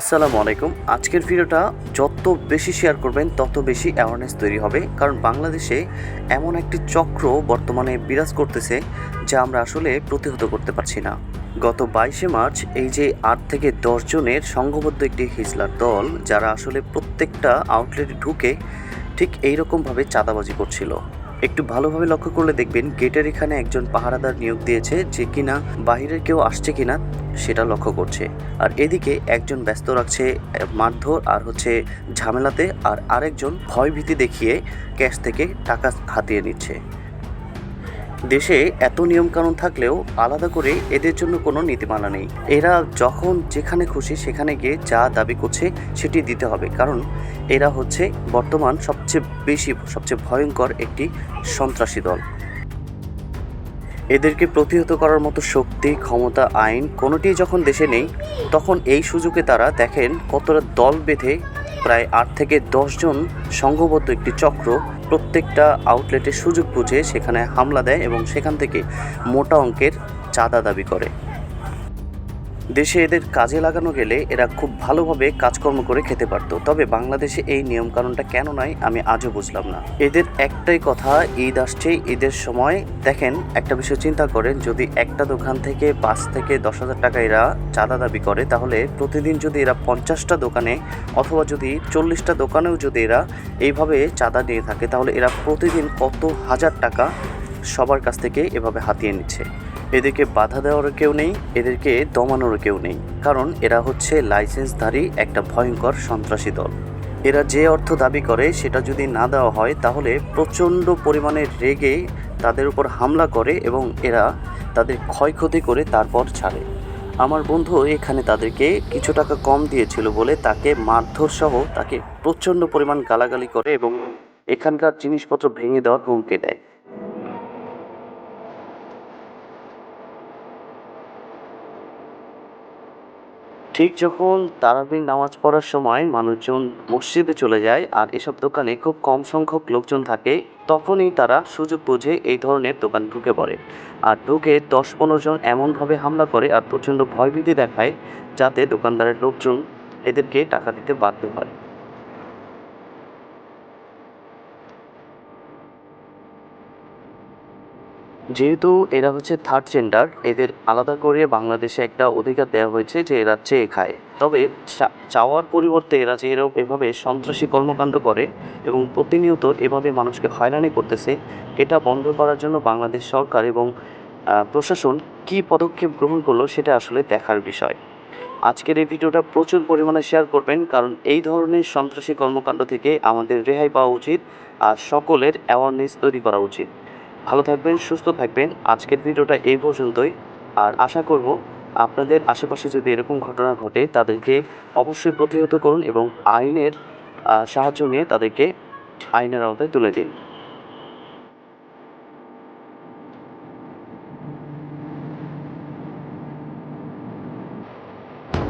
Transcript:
আসসালামু আলাইকুম। আজকের ভিডিওটা যত বেশি শেয়ার করবেন, তত বেশি অ্যাওয়ারনেস তৈরি হবে। কারণ বাংলাদেশে এমন একটি চক্র বর্তমানে বিরাজ করতেছে যা আমরা আসলে প্রতিহত করতে পারছি না। গত বাইশে মার্চ এই যে আট থেকে দশ জনের সংঘবদ্ধ একটি হিজলার দল, যারা আসলে প্রত্যেকটা আউটলেটে ঢুকে ঠিক এইরকমভাবে চাঁদাবাজি করছিল। একটু ভালোভাবে লক্ষ্য করলে দেখবেন গেটের এখানে একজন পাহারাদার নিয়োগ দিয়েছে যে কিনা বাহিরের কেউ আসছে কিনা সেটা লক্ষ্য করছে। আর এদিকে একজন ব্যস্ত রাখছে মারধর আর হচ্ছে ঝামেলাতে আর আরেকজন ভয়ভীতি দেখিয়ে ক্যাশ থেকে টাকা হাতিয়ে নিচ্ছে। দেশে এত নিয়মকানুন থাকলেও আলাদা করে এদের জন্য কোনো নীতিমালা নেই। এরা যখন যেখানে খুশি সেখানে গিয়ে যা দাবি করছে সেটি দিতে হবে। কারণ এরা হচ্ছে বর্তমান সবচেয়ে বেশি, সবচেয়ে ভয়ঙ্কর একটি সন্ত্রাসী দল। এদেরকে প্রতিহত করার মতো শক্তি, ক্ষমতা, আইন কোনোটি যখন দেশে নেই, তখন এই সুযোগে তারা দেখেন কতটা দল বেঁধে প্রায় আট থেকে দশজন সংঘবদ্ধ একটি চক্র প্রত্যেকটা আউটলেটের সুযোগ বুঝে সেখানে হামলা দেয় এবং সেখান থেকে মোটা অঙ্কের চাঁদা দাবি করে। দেশে এদের কাজে লাগানো গেলে এরা খুব ভালোভাবে কাজকর্ম করে খেতে পারতো। তবে বাংলাদেশে এই নিয়মকানুনটা কেন নাই, আমি আজও বুঝলাম না। এদের একটাই কথা, ঈদ আসছে, ঈদের সময় দেখেন, একটা বিষয় চিন্তা করেন, যদি একটা দোকান থেকে পাঁচ থেকে দশ হাজার টাকা এরা চাঁদা দাবি করে, তাহলে প্রতিদিন যদি এরা পঞ্চাশটা দোকানে অথবা যদি চল্লিশটা দোকানেও যদি এরা এইভাবে চাঁদা নিয়ে থাকে, তাহলে এরা প্রতিদিন কত হাজার টাকা সবার কাছ থেকে এভাবে হাতিয়ে নিচ্ছে। এদেরকে বাধা দেওয়ারও কেউ নেই, এদেরকে দমানোরও কেউ নেই। কারণ এরা হচ্ছে লাইসেন্সধারী একটা ভয়ঙ্কর সন্ত্রাসী দল। এরা যে অর্থ দাবি করে সেটা যদি না দেওয়া হয়, তাহলে প্রচণ্ড পরিমাণে রেগে তাদের উপর হামলা করে এবং এরা তাদের ক্ষয়ক্ষতি করে তারপর ছাড়ে। আমার বন্ধু এখানে তাদেরকে কিছু টাকা কম দিয়েছিল বলে তাকে মারধর সহ তাকে প্রচণ্ড পরিমাণ গালাগালি করে এবং এখানকার জিনিসপত্র ভেঙে দেওয়ার হুমকি দেয়। ঠিক যখন তারাবির নামাজ পড়ার সময় মানুষজন মসজিদে চলে যায় আর এসব দোকানে খুব কম সংখ্যক লোকজন থাকে, তখনই তারা সুযোগ বুঝে এই ধরনের দোকান ঢুকে পড়ে। আর ঢুকে দশ পনেরো জন এমনভাবে হামলা করে আর প্রচণ্ড ভয়ভীতি দেখায় যাতে দোকানদারের লোকজন এদেরকে টাকা দিতে বাধ্য হয়। যেহেতু এরা হচ্ছে থার্ড জেন্ডার এদের আলাদা করে বাংলাদেশে একটা অধিকার দেওয়া হয়েছে যে এরা চেয়ে খায়। তবে চাওয়ার পরিবর্তে এরা যে এরকম এভাবে সন্ত্রাসী কর্মকাণ্ড করে এবং প্রতিনিয়ত এভাবে মানুষকে হয়রানি করতেছে, এটা বন্ধ করার জন্য বাংলাদেশ সরকার এবং প্রশাসন কী পদক্ষেপ গ্রহণ করল সেটা আসলে দেখার বিষয়। আজকের এই ভিডিওটা প্রচুর পরিমাণে শেয়ার করবেন, কারণ এই ধরনের সন্ত্রাসী কর্মকাণ্ড থেকে আমাদের রেহাই পাওয়া উচিত আর সকলের অ্যাওয়ারনেস তৈরি করা উচিত। ভালো থাকবেন, সুস্থ থাকবেন। আজকের ভিডিওটা এই পর্যন্তই। আর আশা করব আপনাদের আশেপাশে যদি এরকম ঘটনা ঘটে, তাদেরকে অবশ্যই প্রতিহত করুন এবং আইনের সাহায্য নিয়ে তাদেরকে আইনের আওতায় তুলে দিন।